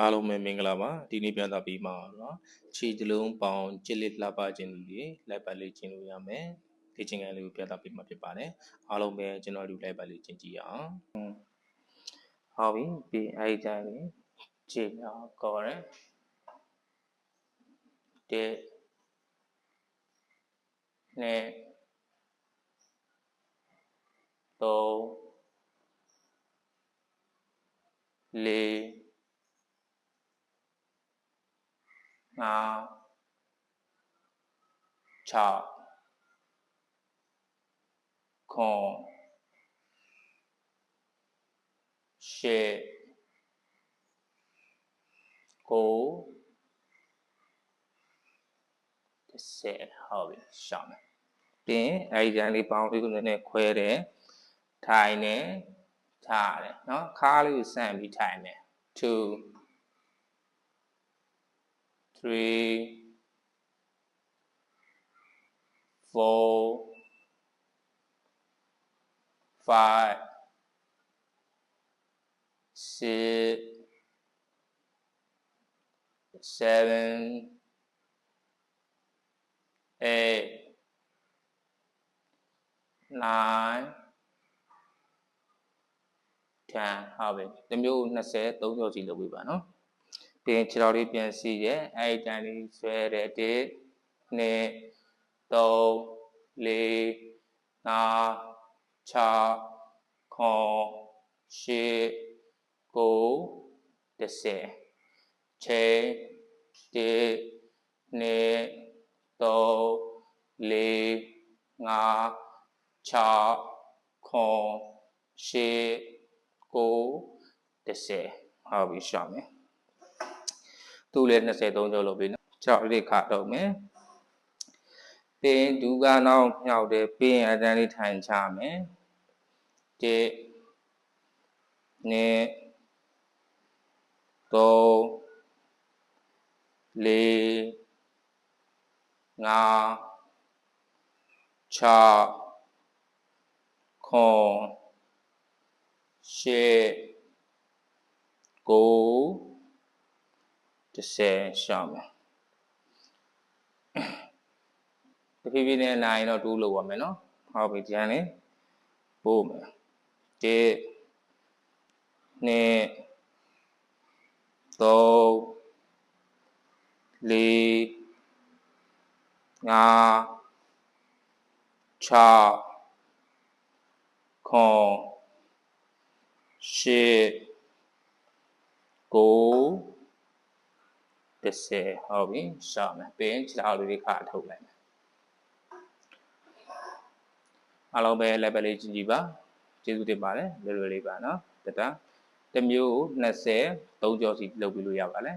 အားလုံးပဲမင်္ဂလာပါဒီနေ့ပြသပေးမှာတော့ခြေတလုံးပေါင်ကြစ်လစ်လှပခြင်းတွေလိုက်ပါလေ့ကျင့်လို့ရမယ်ဒီချင်းကလေးကိုပြသပေးမှာဖြစ်ပါတယ်အားလုံးပဲကျွန်တော်တို့လိုက်ပါလေ့ကျင့်ကြည့်ရအောင်ဟုတ်ပြီပြီးအဲ့ဒီတိုင်းလေးခြေများကော်ရဲတဲ့နဲ့သုံးလေး ငါ6ခွန်ရှစ်ကိုတစ်ဆယ်ဟုတ်ပြီရှောင်းမယ်ပြီးရင်အဲဒီတန်းလေးပေါင်းပြီးကိုနည်းနည်းခွဲတယ်ထိုင်တယ်ထားတယ်เนาะခါးလေးကိုဆန့်ပြီးထိုင်တယ်2 three, four, five, six, seven, eight, nine, ten ဟုတ်ပြီ။ဒီမျိုး20 30ကျော်စီလုပ်ပေးပါ နော်။ပြီးရင်ခြေတော်လေးပြန်စီရဲအဲ့ဒီတန်လေးဆွဲတဲ့1 2 3 4 5 6 9 10 9 10ခြေ1 2 3 4 5 6 9 10 9 10ဟုတ်ပြီရှောင်းမယ် သူ့လည်း23ကျော်လုပ်ပြီနော်6လေးခါတော့မယ်ပင်ဒူကနောင်မြောက်တယ်ပင်အတန်းလေးထိုင်ချမယ်တစ်နှစ်သုံးလေးငါး6ခွန်ရှစ်ကို 30ရှောင်းမယ်တဖြည်းဖြည်းနဲ့နိုင်တော့တူးလို့ပါမယ်နော်ဟုတ်ပြီဒီကနေ့ပို့မယ်တစ်နှစ်သုံးလေးငါး6ခွန်ရှစ်ကို 30ဟုတ်ပြီရှောက်မယ်ပြီးရင်ခြေထောက်လေးတွေခါထုတ်လိုက်မယ်အားလုံးပဲ level လေးကြည့်ကြည့်ပါကျေးဇူးတင်ပါတယ်လွယ်လွယ်လေးပါနော်တတတစ်မျိုး20 3ကြောစီလုပ်ပြီးလို့ရပါလဲ